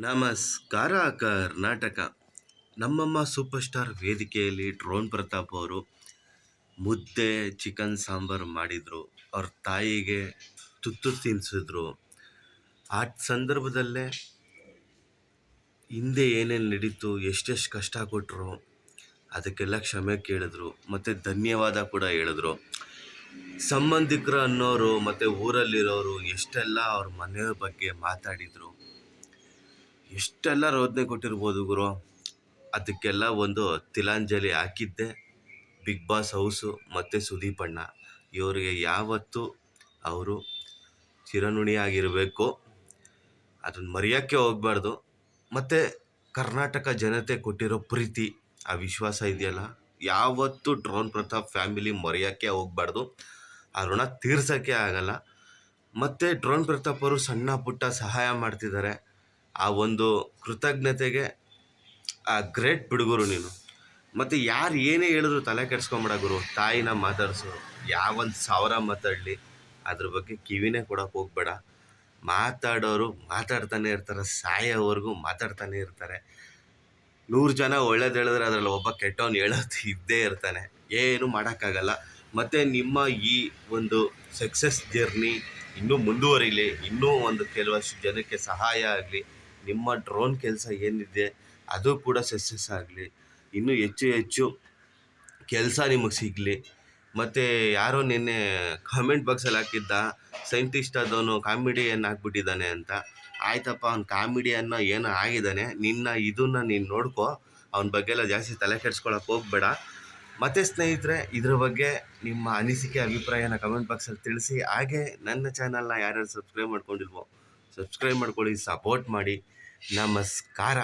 ನಮಸ್ಕಾರ, ಕರ್ನಾಟಕ. ನಮ್ಮಮ್ಮ super star ವೇದಿಕೆಯಲ್ಲಿ ಡ್ರೋನ್ ಪ್ರತಾಪ್ ಅವರು ಮುದ್ದೆ, ಚಿಕನ್ ಸಾಂಬಾರು ಮಾಡಿದರು. ಅವ್ರ ತಾಯಿಗೆ ತುತ್ತು ತಿನ್ನಿಸಿದ್ರು ಆ ಸಂದರ್ಭದಲ್ಲೇ ಹಿಂದೆ ಏನೇನು ನಡೀತು, ಎಷ್ಟೆಷ್ಟು ಕಷ್ಟ ಕೊಟ್ಟರು ಅದಕ್ಕೆಲ್ಲ ಕ್ಷಮೆ ಕೇಳಿದ್ರು. ಮತ್ತು ಧನ್ಯವಾದ ಕೂಡ ಹೇಳಿದ್ರು. ಸಂಬಂಧಿಕರು ಅನ್ನೋರು, ಮತ್ತು ಊರಲ್ಲಿರೋರು ಎಷ್ಟೆಲ್ಲ ಅವ್ರ ಮನೆಯವ್ರ ಬಗ್ಗೆ ಮಾತಾಡಿದರು. ಎಷ್ಟೆಲ್ಲ ರೋದನೆ ಕೊಟ್ಟಿರ್ಬೋದು ಗುರು? ಅದಕ್ಕೆಲ್ಲ ಒಂದು ತಿಲಾಂಜಲಿ ಹಾಕಿದ್ದೆ. ಬಿಗ್ ಬಾಸ್ ಹೌಸು ಮತ್ತು ಸುದೀಪ್ ಅಣ್ಣ. ಇವರಿಗೆ ಯಾವತ್ತೂ ಅವರು ಚಿರನುಣಿಯಾಗಿರಬೇಕು. ಅದನ್ನು ಮರೆಯೋಕ್ಕೆ ಹೋಗಬಾರ್ದು. ಮತ್ತು ಕರ್ನಾಟಕ ಜನತೆ ಕೊಟ್ಟಿರೋ ಪ್ರೀತಿ, ಆ ವಿಶ್ವಾಸ ಇದೆಯಲ್ಲ? ಯಾವತ್ತೂ ಡ್ರೋನ್ ಪ್ರತಾಪ್ ಫ್ಯಾಮಿಲಿ ಮರೆಯೋಕ್ಕೆ ಹೋಗಬಾರ್ದು. ಆ ಋಣ ತೀರ್ಸೋಕ್ಕೆ ಆಗಲ್ಲ. ಮತ್ತು ಡ್ರೋನ್ ಪ್ರತಾಪ್ ಅವರು ಸಣ್ಣ ಪುಟ್ಟ ಸಹಾಯ ಮಾಡ್ತಿದ್ದಾರೆ. ಆ ಒಂದು ಕೃತಜ್ಞತೆಗೆ ಆ ಗ್ರೇಟ್ ಬಿಡುಗರು ನೀನು. ಮತ್ತು ಯಾರು ಏನೇ ಹೇಳಿದ್ರು ತಲೆ ಕೆಡ್ಸ್ಕೊಂಬೇಡ ಗುರು. ತಾಯಿನ ಮಾತಾಡಿಸು. ಯಾವೊಂದು ಸಾವಿರ ಮಾತಾಡಲಿ, ಅದ್ರ ಬಗ್ಗೆ ಕಿವಿನೇ ಕೊಡೋಕೆ ಹೋಗ್ಬೇಡ. ಮಾತಾಡೋರು ಮಾತಾಡ್ತಾನೆ ಇರ್ತಾರೆ, ಸಾಯೋವರೆಗೂ ಮಾತಾಡ್ತಾನೆ ಇರ್ತಾರೆ. ನೂರು ಜನ ಒಳ್ಳೇದು ಹೇಳಿದ್ರೆ ಅದರಲ್ಲಿ ಒಬ್ಬ ಕೆಟ್ಟವನು ಹೇಳೋದು ಇದ್ದೇ ಇರ್ತಾನೆ. ಏನು ಮಾಡೋಕ್ಕಾಗಲ್ಲ. ಮತ್ತು ನಿಮ್ಮ ಈ ಒಂದು ಸಕ್ಸಸ್ ಜರ್ನಿ ಇನ್ನೂ ಮುಂದುವರಿಲಿ, ಇನ್ನೂ ಒಂದು ಕೆಲವಷ್ಟು ಜನಕ್ಕೆ ಸಹಾಯ ಆಗಲಿ ನಿಮ್ಮ ಡ್ರೋನ್ ಕೆಲಸ ಏನಿದೆ, ಅದು ಕೂಡ ಸಕ್ಸಸ್ ಆಗಲಿ, ಇನ್ನೂ ಹೆಚ್ಚು ಹೆಚ್ಚು ಕೆಲಸ ನಿಮಗೆ ಸಿಗಲಿ. ಮತ್ತು ಯಾರೋ ನಿನ್ನೆ ಕಾಮೆಂಟ್ ಬಾಕ್ಸಲ್ಲಿ ಹಾಕಿದ್ದ ಸೈಂಟಿಸ್ಟ್ ಅದವನು ಕಾಮಿಡಿಯನ್ ಆಗಿಬಿಟ್ಟಿದ್ದಾನೆ ಅಂತ. ಆಯ್ತಪ್ಪ, ಅವ್ನು ಕಾಮಿಡಿಯನ್ನು ಏನೋ ಆಗಿದ್ದಾನೆ. ನಿನ್ನ ಇದನ್ನ ನೀನು ನೋಡ್ಕೊ, ಅವನ ಬಗ್ಗೆ ಎಲ್ಲ ಜಾಸ್ತಿ ತಲೆ ಕೆಡ್ಸ್ಕೊಳಕ್ಕೆ ಹೋಗ್ಬೇಡ. ಮತ್ತು ಸ್ನೇಹಿತರೆ, ಇದ್ರ ಬಗ್ಗೆ ನಿಮ್ಮ ಅನಿಸಿಕೆ, ಅಭಿಪ್ರಾಯನ ಕಮೆಂಟ್ ಬಾಕ್ಸಲ್ಲಿ ತಿಳಿಸಿ. ಹಾಗೆ ನನ್ನ ಚಾನಲ್ನ ಯಾರ್ಯಾರು ಸಬ್ಸ್ಕ್ರೈಬ್ ಮಾಡ್ಕೊಂಡಿಲ್ವೋ ಸಬ್ಸ್ಕ್ರೈಬ್ ಮಾಡ್ಕೊಳ್ಳಿ ಸಪೋರ್ಟ್ ಮಾಡಿ. ನಮಸ್ಕಾರ.